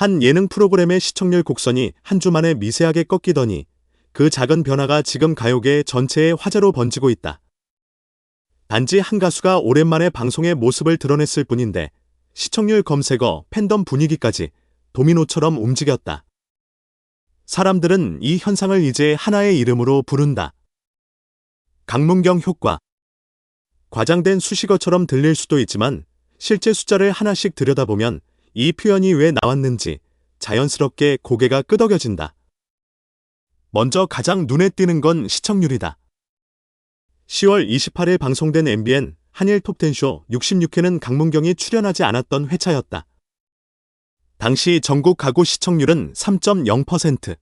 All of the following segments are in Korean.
한 예능 프로그램의 시청률 곡선이 한 주 만에 미세하게 꺾이더니 그 작은 변화가 지금 가요계 전체의 화제로 번지고 있다. 단지 한 가수가 오랜만에 방송의 모습을 드러냈을 뿐인데 시청률 검색어, 팬덤 분위기까지 도미노처럼 움직였다. 사람들은 이 현상을 이제 하나의 이름으로 부른다. 강문경 효과. 과장된 수식어처럼 들릴 수도 있지만 실제 숫자를 하나씩 들여다보면 이 표현이 왜 나왔는지 자연스럽게 고개가 끄덕여진다. 먼저 가장 눈에 띄는 건 시청률이다. 10월 28일 방송된 MBN 한일 톱텐쇼 66회는 강문경이 출연하지 않았던 회차였다. 당시 전국 가구 시청률은 3.0%.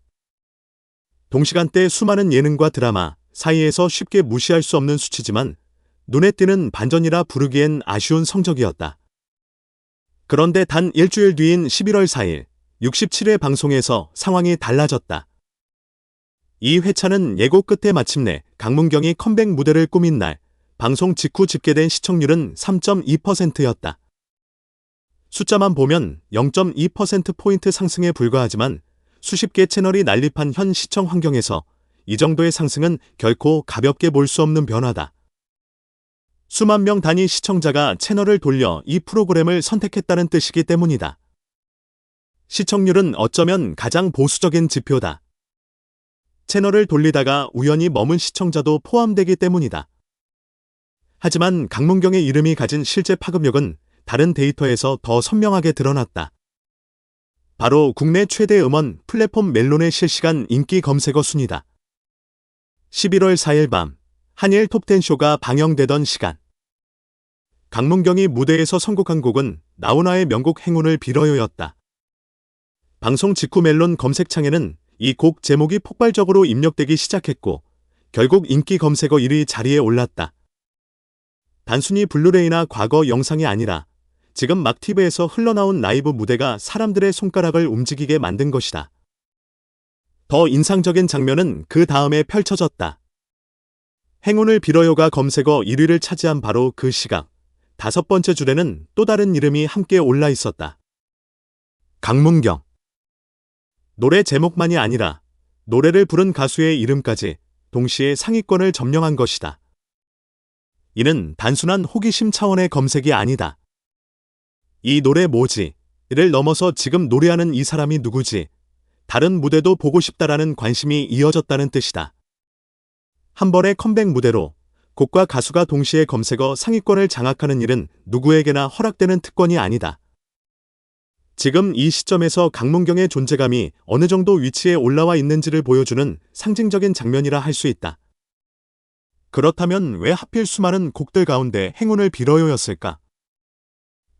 동시간대 수많은 예능과 드라마 사이에서 쉽게 무시할 수 없는 수치지만 눈에 띄는 반전이라 부르기엔 아쉬운 성적이었다. 그런데 단 일주일 뒤인 11월 4일 67회 방송에서 상황이 달라졌다. 이 회차는 예고 끝에 마침내 강문경이 컴백 무대를 꾸민 날 방송 직후 집계된 시청률은 3.2%였다. 숫자만 보면 0.2%포인트 상승에 불과하지만 수십 개 채널이 난립한 현 시청 환경에서 이 정도의 상승은 결코 가볍게 볼 수 없는 변화다. 수만 명 단위 시청자가 채널을 돌려 이 프로그램을 선택했다는 뜻이기 때문이다. 시청률은 어쩌면 가장 보수적인 지표다. 채널을 돌리다가 우연히 머문 시청자도 포함되기 때문이다. 하지만 강문경의 이름이 가진 실제 파급력은 다른 데이터에서 더 선명하게 드러났다. 바로 국내 최대 음원 플랫폼 멜론의 실시간 인기 검색어 순위다. 11월 4일 밤 한일 톱텐쇼가 방영되던 시간. 강문경이 무대에서 선곡한 곡은 나훈아의 명곡 행운을 빌어요였다. 방송 직후 멜론 검색창에는 이 곡 제목이 폭발적으로 입력되기 시작했고 결국 인기 검색어 1위 자리에 올랐다. 단순히 블루레이나 과거 영상이 아니라 지금 막 TV에서 흘러나온 라이브 무대가 사람들의 손가락을 움직이게 만든 것이다. 더 인상적인 장면은 그 다음에 펼쳐졌다. 행운을 빌어요가 검색어 1위를 차지한 바로 그 시각. 다섯 번째 줄에는 또 다른 이름이 함께 올라 있었다. 강문경. 노래 제목만이 아니라 노래를 부른 가수의 이름까지 동시에 상위권을 점령한 것이다. 이는 단순한 호기심 차원의 검색이 아니다. 이 노래 뭐지? 를 넘어서 지금 노래하는 이 사람이 누구지? 다른 무대도 보고 싶다라는 관심이 이어졌다는 뜻이다. 한 번의 컴백 무대로 곡과 가수가 동시에 검색어 상위권을 장악하는 일은 누구에게나 허락되는 특권이 아니다. 지금 이 시점에서 강문경의 존재감이 어느 정도 위치에 올라와 있는지를 보여주는 상징적인 장면이라 할 수 있다. 그렇다면 왜 하필 수많은 곡들 가운데 행운을 빌어요였을까?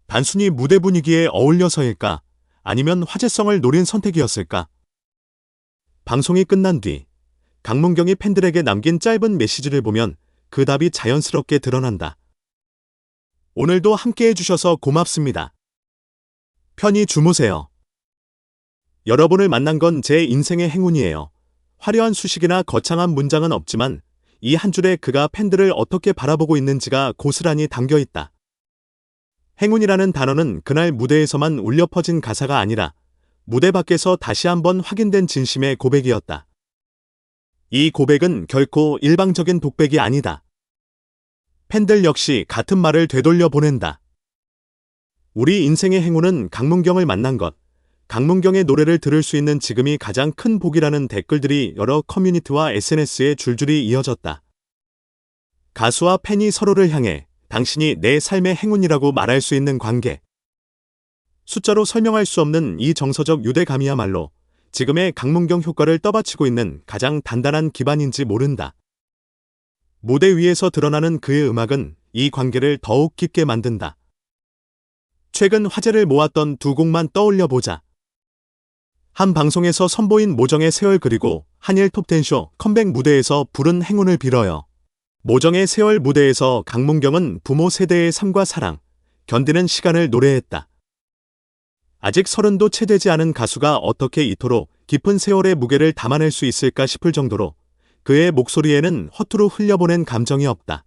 단순히 무대 분위기에 어울려서일까? 아니면 화제성을 노린 선택이었을까? 방송이 끝난 뒤 강문경이 팬들에게 남긴 짧은 메시지를 보면 그 답이 자연스럽게 드러난다. 오늘도 함께 해주셔서 고맙습니다. 편히 주무세요. 여러분을 만난 건 제 인생의 행운이에요. 화려한 수식이나 거창한 문장은 없지만 이 한 줄에 그가 팬들을 어떻게 바라보고 있는지가 고스란히 담겨 있다. 행운이라는 단어는 그날 무대에서만 울려 퍼진 가사가 아니라 무대 밖에서 다시 한번 확인된 진심의 고백이었다. 이 고백은 결코 일방적인 독백이 아니다. 팬들 역시 같은 말을 되돌려 보낸다. 우리 인생의 행운은 강문경을 만난 것, 강문경의 노래를 들을 수 있는 지금이 가장 큰 복이라는 댓글들이 여러 커뮤니티와 SNS에 줄줄이 이어졌다. 가수와 팬이 서로를 향해 당신이 내 삶의 행운이라고 말할 수 있는 관계. 숫자로 설명할 수 없는 이 정서적 유대감이야말로 지금의 강문경 효과를 떠받치고 있는 가장 단단한 기반인지 모른다. 무대 위에서 드러나는 그의 음악은 이 관계를 더욱 깊게 만든다. 최근 화제를 모았던 두 곡만 떠올려 보자. 한 방송에서 선보인 모정의 세월 그리고 한일 톱텐쇼 컴백 무대에서 부른 행운을 빌어요. 모정의 세월 무대에서 강문경은 부모 세대의 삶과 사랑, 견디는 시간을 노래했다. 아직 서른도 채 되지 않은 가수가 어떻게 이토록 깊은 세월의 무게를 담아낼 수 있을까 싶을 정도로 그의 목소리에는 허투루 흘려보낸 감정이 없다.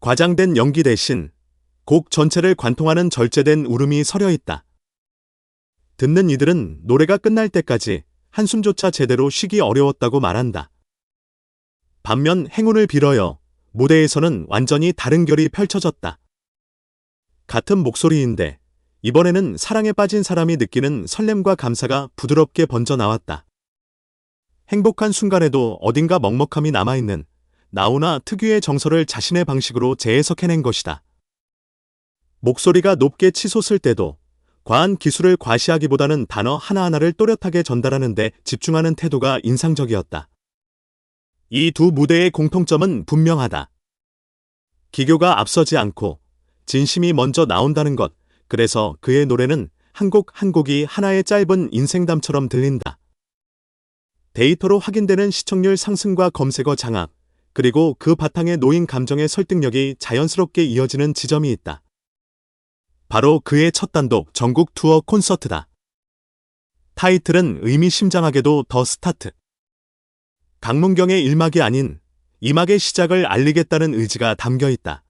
과장된 연기 대신 곡 전체를 관통하는 절제된 울음이 서려 있다. 듣는 이들은 노래가 끝날 때까지 한숨조차 제대로 쉬기 어려웠다고 말한다. 반면 행운을 빌어요. 무대에서는 완전히 다른 결이 펼쳐졌다. 같은 목소리인데 이번에는 사랑에 빠진 사람이 느끼는 설렘과 감사가 부드럽게 번져 나왔다. 행복한 순간에도 어딘가 먹먹함이 남아있는 나우나 특유의 정서를 자신의 방식으로 재해석해낸 것이다. 목소리가 높게 치솟을 때도 과한 기술을 과시하기보다는 단어 하나하나를 또렷하게 전달하는 데 집중하는 태도가 인상적이었다. 이 두 무대의 공통점은 분명하다. 기교가 앞서지 않고 진심이 먼저 나온다는 것, 그래서 그의 노래는 한곡한 곡이 하나의 짧은 인생담처럼 들린다. 데이터로 확인되는 시청률 상승과 검색어 장악, 그리고 그 바탕에 놓인 감정의 설득력이 자연스럽게 이어지는 지점이 있다. 바로 그의 첫 단독 전국 투어 콘서트다. 타이틀은 의미심장하게도 더 스타트. 강문경의 일막이 아닌 이막의 시작을 알리겠다는 의지가 담겨 있다.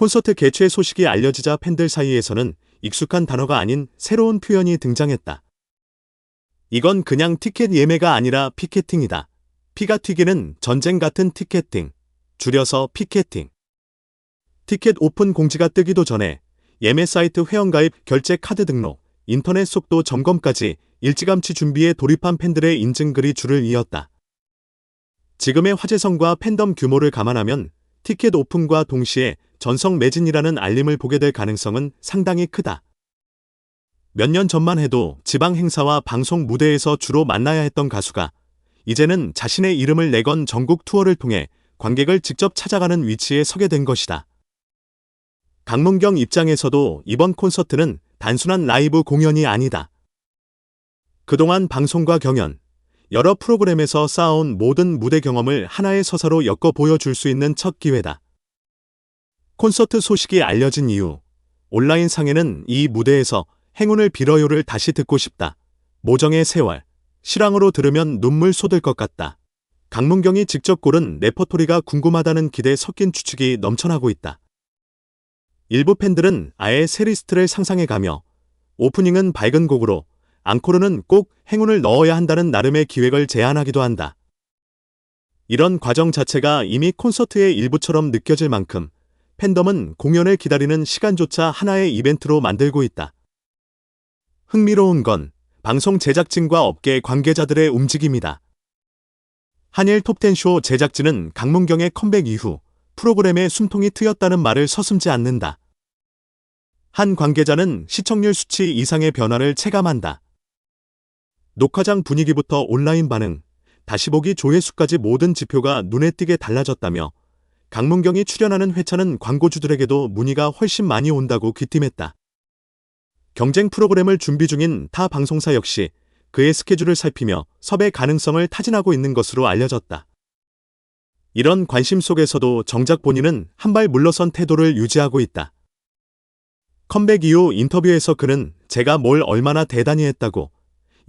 콘서트 개최 소식이 알려지자 팬들 사이에서는 익숙한 단어가 아닌 새로운 표현이 등장했다. 이건 그냥 티켓 예매가 아니라 피켓팅이다. 피가 튀기는 전쟁 같은 티켓팅, 줄여서 피켓팅. 티켓 오픈 공지가 뜨기도 전에 예매 사이트 회원가입, 결제 카드 등록, 인터넷 속도 점검까지 일찌감치 준비해 돌입한 팬들의 인증글이 줄을 이었다. 지금의 화제성과 팬덤 규모를 감안하면 티켓 오픈과 동시에 전성 매진이라는 알림을 보게 될 가능성은 상당히 크다. 몇 년 전만 해도 지방 행사와 방송 무대에서 주로 만나야 했던 가수가 이제는 자신의 이름을 내건 전국 투어를 통해 관객을 직접 찾아가는 위치에 서게 된 것이다. 강문경 입장에서도 이번 콘서트는 단순한 라이브 공연이 아니다. 그동안 방송과 경연, 여러 프로그램에서 쌓아온 모든 무대 경험을 하나의 서사로 엮어 보여줄 수 있는 첫 기회다. 콘서트 소식이 알려진 이후 온라인 상에는 이 무대에서 행운을 빌어요를 다시 듣고 싶다. 모정의 세월, 실황으로 들으면 눈물 쏟을 것 같다. 강문경이 직접 고른 레퍼토리가 궁금하다는 기대 섞인 추측이 넘쳐나고 있다. 일부 팬들은 아예 새 리스트를 상상해가며 오프닝은 밝은 곡으로 앙코르는 꼭 행운을 넣어야 한다는 나름의 기획을 제안하기도 한다. 이런 과정 자체가 이미 콘서트의 일부처럼 느껴질 만큼 팬덤은 공연을 기다리는 시간조차 하나의 이벤트로 만들고 있다. 흥미로운 건 방송 제작진과 업계 관계자들의 움직임이다. 한일 톱텐쇼 제작진은 강문경의 컴백 이후 프로그램에 숨통이 트였다는 말을 서슴지 않는다. 한 관계자는 시청률 수치 이상의 변화를 체감한다. 녹화장 분위기부터 온라인 반응, 다시 보기 조회수까지 모든 지표가 눈에 띄게 달라졌다며 강문경이 출연하는 회차는 광고주들에게도 문의가 훨씬 많이 온다고 귀띔했다. 경쟁 프로그램을 준비 중인 타 방송사 역시 그의 스케줄을 살피며 섭외 가능성을 타진하고 있는 것으로 알려졌다. 이런 관심 속에서도 정작 본인은 한 발 물러선 태도를 유지하고 있다. 컴백 이후 인터뷰에서 그는 제가 뭘 얼마나 대단히 했다고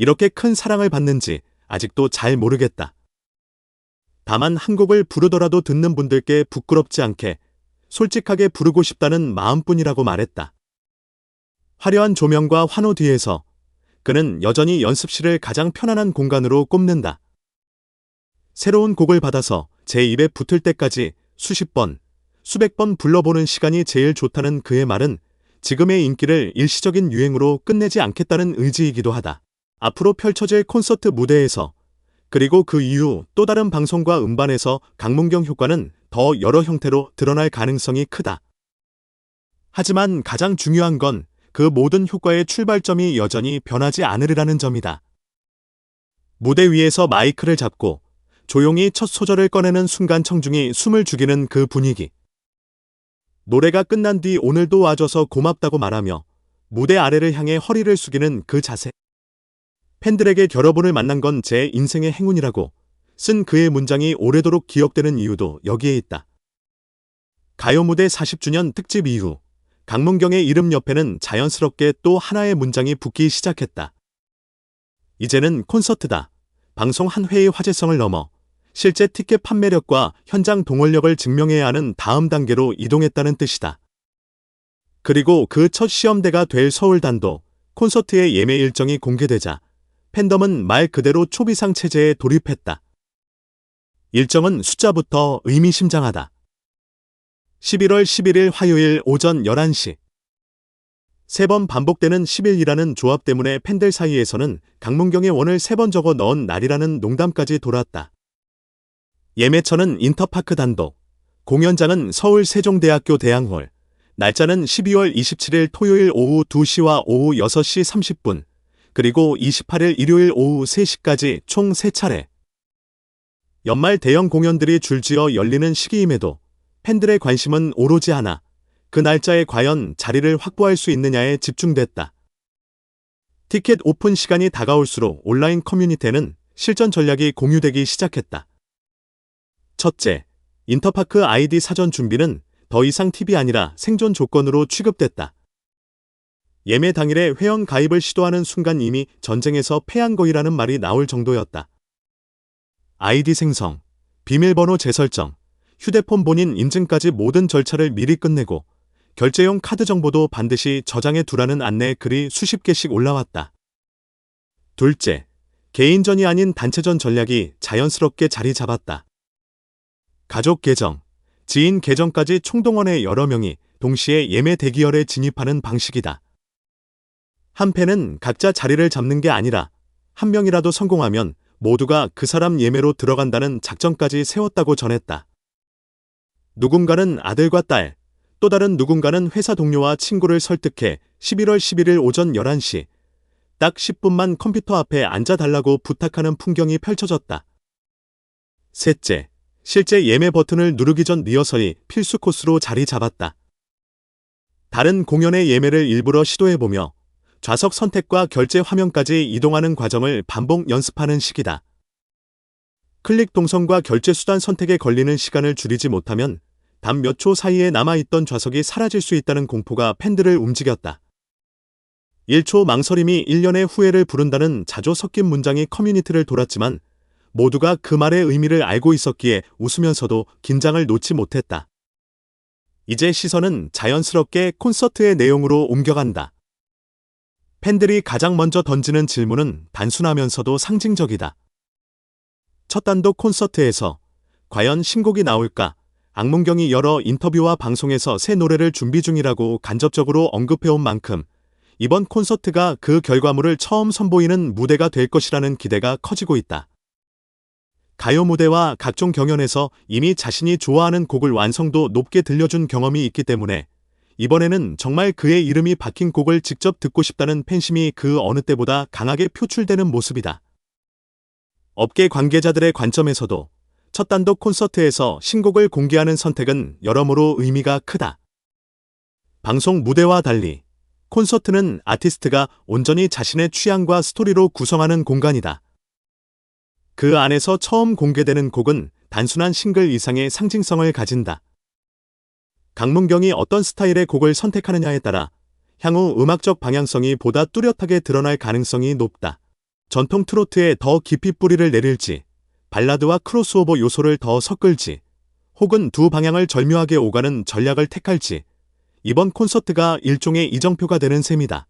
이렇게 큰 사랑을 받는지 아직도 잘 모르겠다. 다만 한 곡을 부르더라도 듣는 분들께 부끄럽지 않게 솔직하게 부르고 싶다는 마음뿐이라고 말했다. 화려한 조명과 환호 뒤에서 그는 여전히 연습실을 가장 편안한 공간으로 꼽는다. 새로운 곡을 받아서 제 입에 붙을 때까지 수십 번, 수백 번 불러보는 시간이 제일 좋다는 그의 말은 지금의 인기를 일시적인 유행으로 끝내지 않겠다는 의지이기도 하다. 앞으로 펼쳐질 콘서트 무대에서 그리고 그 이후 또 다른 방송과 음반에서 강문경 효과는 더 여러 형태로 드러날 가능성이 크다. 하지만 가장 중요한 건 그 모든 효과의 출발점이 여전히 변하지 않으리라는 점이다. 무대 위에서 마이크를 잡고 조용히 첫 소절을 꺼내는 순간 청중이 숨을 죽이는 그 분위기. 노래가 끝난 뒤 오늘도 와줘서 고맙다고 말하며 무대 아래를 향해 허리를 숙이는 그 자세. 팬들에게 여러분을 만난 건 제 인생의 행운이라고 쓴 그의 문장이 오래도록 기억되는 이유도 여기에 있다. 가요 무대 40주년 특집 이후 강문경의 이름 옆에는 자연스럽게 또 하나의 문장이 붙기 시작했다. 이제는 콘서트다. 방송 한 회의 화제성을 넘어 실제 티켓 판매력과 현장 동원력을 증명해야 하는 다음 단계로 이동했다는 뜻이다. 그리고 그 첫 시험대가 될 서울단도 콘서트의 예매 일정이 공개되자 팬덤은 말 그대로 초비상 체제에 돌입했다. 일정은 숫자부터 의미심장하다. 11월 11일 화요일 오전 11시. 세 번 반복되는 10일이라는 조합 때문에 팬들 사이에서는 강문경의 원을 세 번 적어 넣은 날이라는 농담까지 돌았다. 예매처는 인터파크 단독, 공연장은 서울 세종대학교 대양홀, 날짜는 12월 27일 토요일 오후 2시와 오후 6시 30분, 그리고 28일 일요일 오후 3시까지 총 3차례. 연말 대형 공연들이 줄지어 열리는 시기임에도 팬들의 관심은 오로지 하나, 그 날짜에 과연 자리를 확보할 수 있느냐에 집중됐다. 티켓 오픈 시간이 다가올수록 온라인 커뮤니티에는 실전 전략이 공유되기 시작했다. 첫째, 인터파크 아이디 사전 준비는 더 이상 팁이 아니라 생존 조건으로 취급됐다. 예매 당일에 회원 가입을 시도하는 순간 이미 전쟁에서 패한 거이라는 말이 나올 정도였다. 아이디 생성, 비밀번호 재설정, 휴대폰 본인 인증까지 모든 절차를 미리 끝내고 결제용 카드 정보도 반드시 저장해 두라는 안내 글이 수십 개씩 올라왔다. 둘째, 개인전이 아닌 단체전 전략이 자연스럽게 자리 잡았다. 가족 계정, 지인 계정까지 총동원해 여러 명이 동시에 예매 대기열에 진입하는 방식이다. 한 팬은 각자 자리를 잡는 게 아니라 한 명이라도 성공하면 모두가 그 사람 예매로 들어간다는 작전까지 세웠다고 전했다. 누군가는 아들과 딸, 또 다른 누군가는 회사 동료와 친구를 설득해 11월 11일 오전 11시 딱 10분만 컴퓨터 앞에 앉아달라고 부탁하는 풍경이 펼쳐졌다. 셋째, 실제 예매 버튼을 누르기 전 리허설이 필수 코스로 자리 잡았다. 다른 공연의 예매를 일부러 시도해보며 좌석 선택과 결제 화면까지 이동하는 과정을 반복 연습하는 시기다. 클릭 동선과 결제 수단 선택에 걸리는 시간을 줄이지 못하면 단 몇 초 사이에 남아있던 좌석이 사라질 수 있다는 공포가 팬들을 움직였다. 1초 망설임이 1년의 후회를 부른다는 자조 섞인 문장이 커뮤니티를 돌았지만 모두가 그 말의 의미를 알고 있었기에 웃으면서도 긴장을 놓지 못했다. 이제 시선은 자연스럽게 콘서트의 내용으로 옮겨간다. 팬들이 가장 먼저 던지는 질문은 단순하면서도 상징적이다. 첫 단독 콘서트에서 과연 신곡이 나올까? 악문경이 여러 인터뷰와 방송에서 새 노래를 준비 중이라고 간접적으로 언급해온 만큼 이번 콘서트가 그 결과물을 처음 선보이는 무대가 될 것이라는 기대가 커지고 있다. 가요 무대와 각종 경연에서 이미 자신이 좋아하는 곡을 완성도 높게 들려준 경험이 있기 때문에 이번에는 정말 그의 이름이 박힌 곡을 직접 듣고 싶다는 팬심이 그 어느 때보다 강하게 표출되는 모습이다. 업계 관계자들의 관점에서도 첫 단독 콘서트에서 신곡을 공개하는 선택은 여러모로 의미가 크다. 방송 무대와 달리 콘서트는 아티스트가 온전히 자신의 취향과 스토리로 구성하는 공간이다. 그 안에서 처음 공개되는 곡은 단순한 싱글 이상의 상징성을 가진다. 강문경이 어떤 스타일의 곡을 선택하느냐에 따라 향후 음악적 방향성이 보다 뚜렷하게 드러날 가능성이 높다. 전통 트로트에 더 깊이 뿌리를 내릴지, 발라드와 크로스오버 요소를 더 섞을지, 혹은 두 방향을 절묘하게 오가는 전략을 택할지, 이번 콘서트가 일종의 이정표가 되는 셈이다.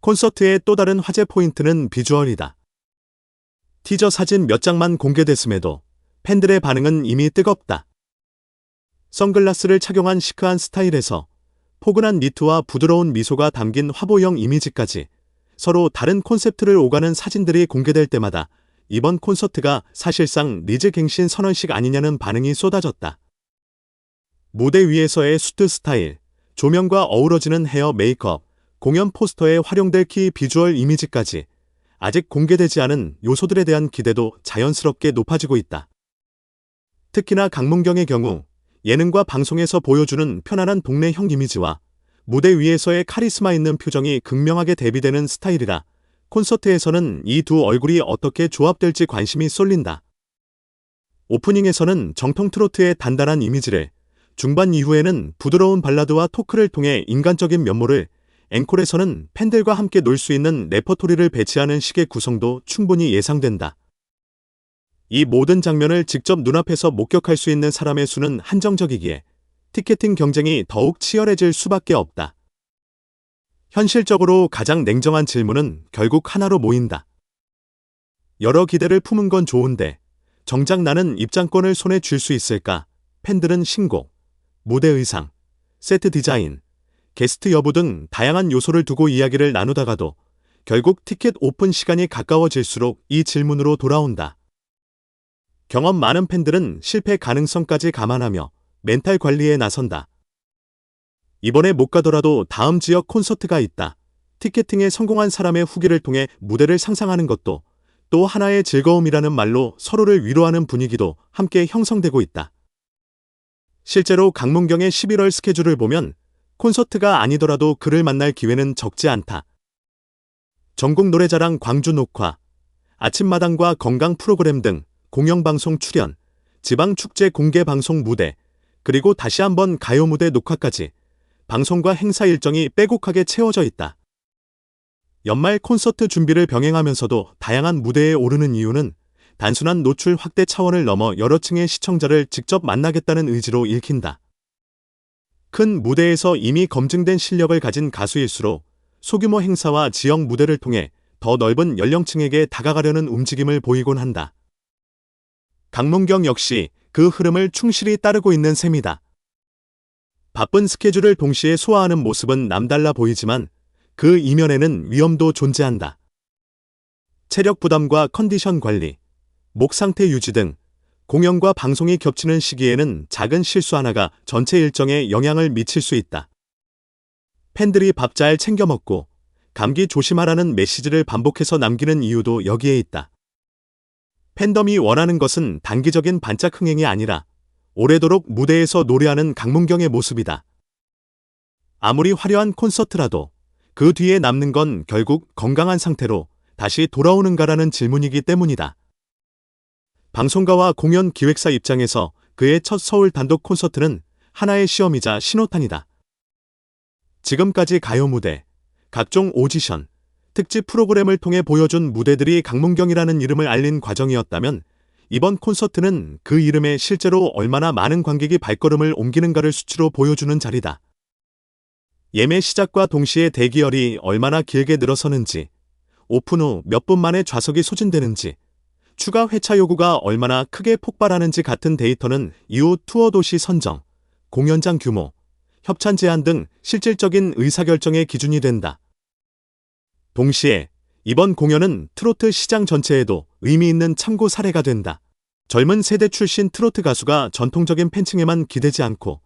콘서트의 또 다른 화제 포인트는 비주얼이다. 티저 사진 몇 장만 공개됐음에도 팬들의 반응은 이미 뜨겁다. 선글라스를 착용한 시크한 스타일에서 포근한 니트와 부드러운 미소가 담긴 화보형 이미지까지 서로 다른 콘셉트를 오가는 사진들이 공개될 때마다 이번 콘서트가 사실상 리즈 갱신 선언식 아니냐는 반응이 쏟아졌다. 무대 위에서의 수트 스타일, 조명과 어우러지는 헤어 메이크업, 공연 포스터에 활용될 키 비주얼 이미지까지 아직 공개되지 않은 요소들에 대한 기대도 자연스럽게 높아지고 있다. 특히나 강문경의 경우 예능과 방송에서 보여주는 편안한 동네 형 이미지와 무대 위에서의 카리스마 있는 표정이 극명하게 대비되는 스타일이라 콘서트에서는 이 두 얼굴이 어떻게 조합될지 관심이 쏠린다. 오프닝에서는 정통 트로트의 단단한 이미지를 중반 이후에는 부드러운 발라드와 토크를 통해 인간적인 면모를 앵콜에서는 팬들과 함께 놀 수 있는 레퍼토리를 배치하는 식의 구성도 충분히 예상된다. 이 모든 장면을 직접 눈앞에서 목격할 수 있는 사람의 수는 한정적이기에 티켓팅 경쟁이 더욱 치열해질 수밖에 없다. 현실적으로 가장 냉정한 질문은 결국 하나로 모인다. 여러 기대를 품은 건 좋은데 정작 나는 입장권을 손에 쥘 수 있을까? 팬들은 신곡, 무대 의상, 세트 디자인, 게스트 여부 등 다양한 요소를 두고 이야기를 나누다가도 결국 티켓 오픈 시간이 가까워질수록 이 질문으로 돌아온다. 경험 많은 팬들은 실패 가능성까지 감안하며 멘탈 관리에 나선다. 이번에 못 가더라도 다음 지역 콘서트가 있다. 티켓팅에 성공한 사람의 후기를 통해 무대를 상상하는 것도 또 하나의 즐거움이라는 말로 서로를 위로하는 분위기도 함께 형성되고 있다. 실제로 강문경의 11월 스케줄을 보면 콘서트가 아니더라도 그를 만날 기회는 적지 않다. 전국 노래자랑 광주 녹화, 아침마당과 건강 프로그램 등 공영방송 출연, 지방축제 공개 방송 무대, 그리고 다시 한번 가요 무대 녹화까지 방송과 행사 일정이 빼곡하게 채워져 있다. 연말 콘서트 준비를 병행하면서도 다양한 무대에 오르는 이유는 단순한 노출 확대 차원을 넘어 여러 층의 시청자를 직접 만나겠다는 의지로 읽힌다. 큰 무대에서 이미 검증된 실력을 가진 가수일수록 소규모 행사와 지역 무대를 통해 더 넓은 연령층에게 다가가려는 움직임을 보이곤 한다. 강문경 역시 그 흐름을 충실히 따르고 있는 셈이다. 바쁜 스케줄을 동시에 소화하는 모습은 남달라 보이지만 그 이면에는 위험도 존재한다. 체력 부담과 컨디션 관리, 목 상태 유지 등 공연과 방송이 겹치는 시기에는 작은 실수 하나가 전체 일정에 영향을 미칠 수 있다. 팬들이 밥 잘 챙겨 먹고 감기 조심하라는 메시지를 반복해서 남기는 이유도 여기에 있다. 팬덤이 원하는 것은 단기적인 반짝 흥행이 아니라 오래도록 무대에서 노래하는 강문경의 모습이다. 아무리 화려한 콘서트라도 그 뒤에 남는 건 결국 건강한 상태로 다시 돌아오는가라는 질문이기 때문이다. 방송가와 공연 기획사 입장에서 그의 첫 서울 단독 콘서트는 하나의 시험이자 신호탄이다. 지금까지 가요 무대, 각종 오디션, 특집 프로그램을 통해 보여준 무대들이 강문경이라는 이름을 알린 과정이었다면 이번 콘서트는 그 이름에 실제로 얼마나 많은 관객이 발걸음을 옮기는가를 수치로 보여주는 자리다. 예매 시작과 동시에 대기열이 얼마나 길게 늘어서는지, 오픈 후 몇 분 만에 좌석이 소진되는지, 추가 회차 요구가 얼마나 크게 폭발하는지 같은 데이터는 이후 투어 도시 선정, 공연장 규모, 협찬 제한 등 실질적인 의사결정의 기준이 된다. 동시에 이번 공연은 트로트 시장 전체에도 의미 있는 참고 사례가 된다. 젊은 세대 출신 트로트 가수가 전통적인 팬층에만 기대지 않고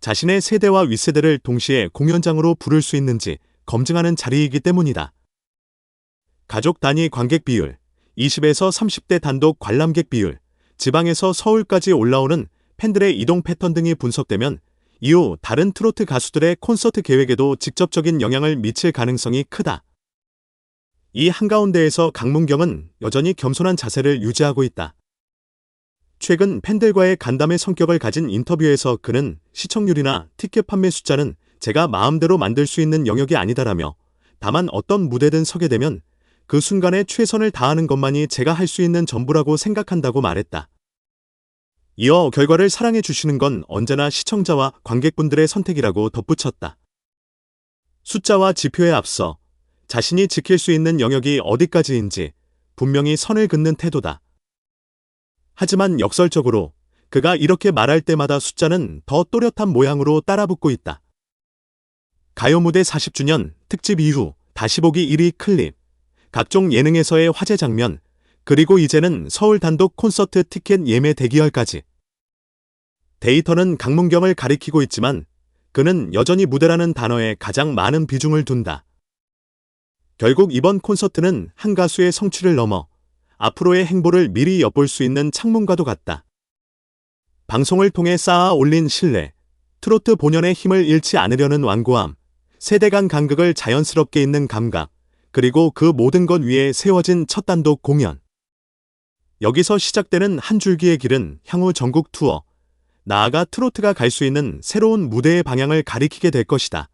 자신의 세대와 윗세대를 동시에 공연장으로 부를 수 있는지 검증하는 자리이기 때문이다. 가족 단위 관객 비율, 20에서 30대 단독 관람객 비율, 지방에서 서울까지 올라오는 팬들의 이동 패턴 등이 분석되면 이후 다른 트로트 가수들의 콘서트 계획에도 직접적인 영향을 미칠 가능성이 크다. 이 한가운데에서 강문경은 여전히 겸손한 자세를 유지하고 있다. 최근 팬들과의 간담회 성격을 가진 인터뷰에서 그는 시청률이나 티켓 판매 숫자는 제가 마음대로 만들 수 있는 영역이 아니다라며 다만 어떤 무대든 서게 되면 그 순간에 최선을 다하는 것만이 제가 할 수 있는 전부라고 생각한다고 말했다. 이어 결과를 사랑해 주시는 건 언제나 시청자와 관객분들의 선택이라고 덧붙였다. 숫자와 지표에 앞서 자신이 지킬 수 있는 영역이 어디까지인지 분명히 선을 긋는 태도다. 하지만 역설적으로 그가 이렇게 말할 때마다 숫자는 더 또렷한 모양으로 따라붙고 있다. 가요 무대 40주년 특집 이후 다시 보기 1위 클립, 각종 예능에서의 화제 장면, 그리고 이제는 서울 단독 콘서트 티켓 예매 대기열까지. 데이터는 강문경을 가리키고 있지만 그는 여전히 무대라는 단어에 가장 많은 비중을 둔다. 결국 이번 콘서트는 한 가수의 성취를 넘어 앞으로의 행보를 미리 엿볼 수 있는 창문과도 같다. 방송을 통해 쌓아 올린 신뢰, 트로트 본연의 힘을 잃지 않으려는 완고함, 세대 간 간극을 자연스럽게 잇는 감각, 그리고 그 모든 것 위에 세워진 첫 단독 공연. 여기서 시작되는 한 줄기의 길은 향후 전국 투어, 나아가 트로트가 갈 수 있는 새로운 무대의 방향을 가리키게 될 것이다.